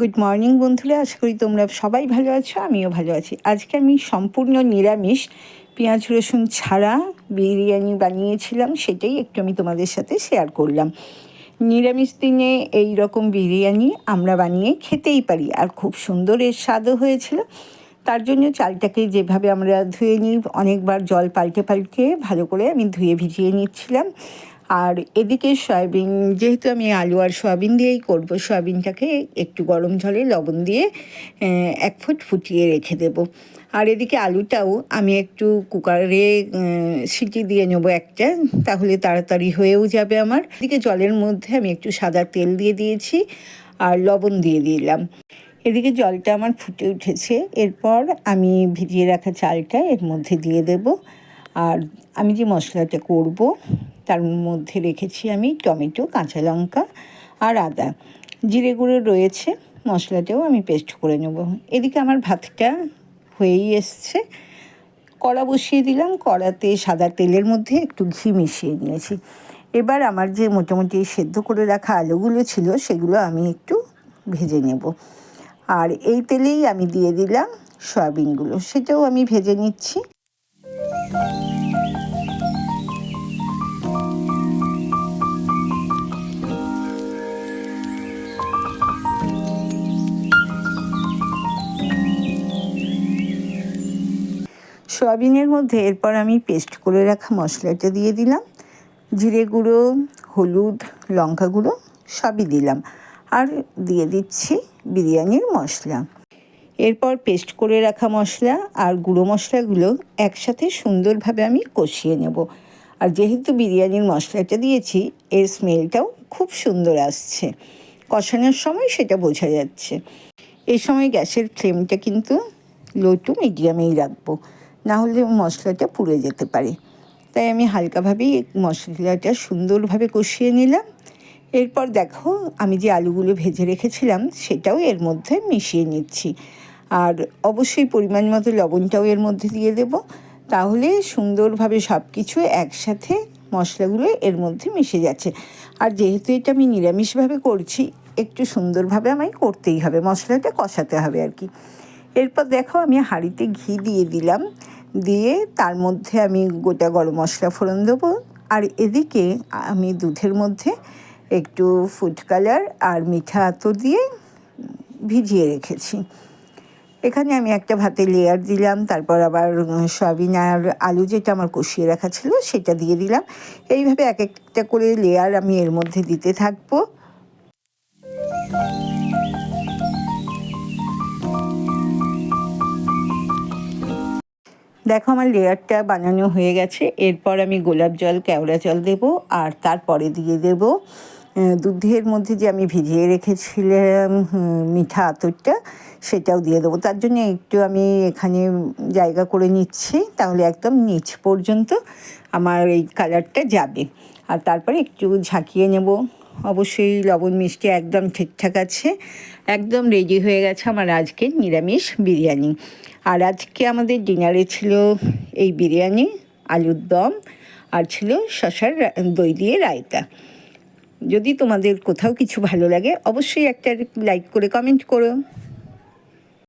Good morning বন্ধুরা। আশা করি তোমরা সবাই ভালো আছো, আমিও ভালো আছি। আজকে আমি সম্পূর্ণ নিরামিষ, পেঁয়াজ, রসুন ছাড়া বিরিয়ানি বানিয়েছিলাম, সেটাই একটু আমি তোমাদের সাথে শেয়ার করলাম। নিরামিষ দিনে এই রকম বিরিয়ানি আমরা বানিয়ে খেতেই পারি, আর খুব সুন্দর এর স্বাদও হয়েছিল। তার জন্য চালটাকে যেভাবে আমরা ধুয়ে নিই, অনেকবার জল পাল্টে পাল্টে ভালো করে আমি ধুয়ে ভিজিয়ে নিচ্ছিলাম। আর এদিকে সয়াবিন, যেহেতু আমি আলু আর সয়াবিন দিয়েই করব, সয়াবিনটাকে একটু গরম জলে লবণ দিয়ে এক ফুট ফুটিয়ে রেখে দেব। আর এদিকে আলুটাও আমি একটু কুকারে সিটি দিয়ে নেব একটা, তাহলে তাড়াতাড়ি হয়েও যাবে আমার। এদিকে জলের মধ্যে আমি একটু সাদা তেল দিয়ে দিয়েছি আর লবণ দিয়ে দিলাম। এদিকে জলটা আমার ফুটে উঠেছে, এরপর আমি ভিজিয়ে রাখা চালটা এর মধ্যে দিয়ে দেব। আর আমি যে মশলাটা করব তার মধ্যে রেখেছি আমি টমেটো, কাঁচা লঙ্কা আর আদা। জিরে গুঁড়ো রয়েছে, মশলাটাও আমি পেস্ট করে নেব। এদিকে আমার ভাতটা হয়েই এসছে। কড়া বসিয়ে দিলাম, কড়াতে সাদা তেলের মধ্যে একটু ঘি মিশিয়ে নিয়েছি। এবার আমার যে মোটামুটি সেদ্ধ করে রাখা আলুগুলো ছিল, সেগুলো আমি একটু ভেজে নেব। আর এই তেলেই আমি দিয়ে দিলাম সয়াবিনগুলো, সেটাও আমি ভেজে নিচ্ছি। সয়াবিনের মধ্যে এরপর আমি পেস্ট করে রাখা মশলাটা দিয়ে দিলাম। জিরে গুঁড়ো, হলুদ, লঙ্কা গুঁড়ো সবই দিলাম। আর দিয়ে দিচ্ছি বিরিয়ানির মশলা। এরপর পেস্ট করে রাখা মশলা আর গুঁড়ো মশলাগুলো একসাথে সুন্দরভাবে আমি কষিয়ে নেব। আর যেহেতু বিরিয়ানির মশলাটা দিয়েছি, এর স্মেলটাও খুব সুন্দর আসছে। কষানোর সময় সেটা বোঝা যাচ্ছে। এই সময় গ্যাসের ফ্লেমটা কিন্তু লো টু মিডিয়ামেই রাখব। না হলে মশলাটা পুড়ে যেতে পারে। তাই আমি হালকাভাবেই মশলাটা সুন্দরভাবে কষিয়ে নিলাম। এরপর দেখো, আমি যে আলুগুলো ভেজে রেখেছিলাম, সেটাও এর মধ্যে মিশিয়ে নিচ্ছি। আর অবশ্যই পরিমাণ মতো লবণটাও এর মধ্যে দিয়ে দেব। তাহলে সুন্দরভাবে সব কিছু একসাথে মশলাগুলো এর মধ্যে মিশে যাচ্ছে। আর যেহেতু এটা আমি নিরামিষভাবে করছি, একটু সুন্দরভাবে আমায় করতেই হবে, মশলাটা কষাতে হবে আর কি। এরপর দেখো আমি হাঁড়িতে ঘি দিয়ে দিলাম। দিয়ে তার মধ্যে আমি গোটা গরম মশলা ফোড়ন দেবো। আর এদিকে আমি দুধের মধ্যে একটু ফুড কালার আর মিঠা আতর দিয়ে ভিজিয়ে রেখেছি। এখানে আমি একটা ভাতে লেয়ার দিলাম, তারপর আবার সয়াবিন আর আলু যেটা আমার কষিয়ে রাখা ছিল সেটা দিয়ে দিলাম। এইভাবে এক একটা করে লেয়ার আমি এর মধ্যে দিতে থাকব। দেখো আমার লেয়ারটা বানানো হয়ে গেছে। এরপর আমি গোলাপ জল, কেওড়া জল দেব আর তারপরে দিয়ে দেব দুধের মধ্যে যে আমি ভিজিয়ে রেখেছিলাম মিঠা আতরটা, সেটাও দিয়ে দেবো। তার জন্য একটু আমি এখানে জায়গা করে নিচ্ছি, তাহলে একদম নিচ পর্যন্ত আমার এই কালারটা যাবে। আর তারপরে একটু ঝাঁকিয়ে নেব। অবশ্যই লবণ মিষ্টি একদম ঠিকঠাক আছে। একদম রেডি হয়ে গেছে আমার আজকের নিরামিষ বিরিয়ানি। আর আজকে আমাদের ডিনারে ছিল এই বিরিয়ানি, আলুর দম, আর ছিল শশার দই দিয়ে রায়তা। যদি তোমাদের কোথাও কিছু ভালো লাগে, অবশ্যই একটা লাইক করে কমেন্ট করো।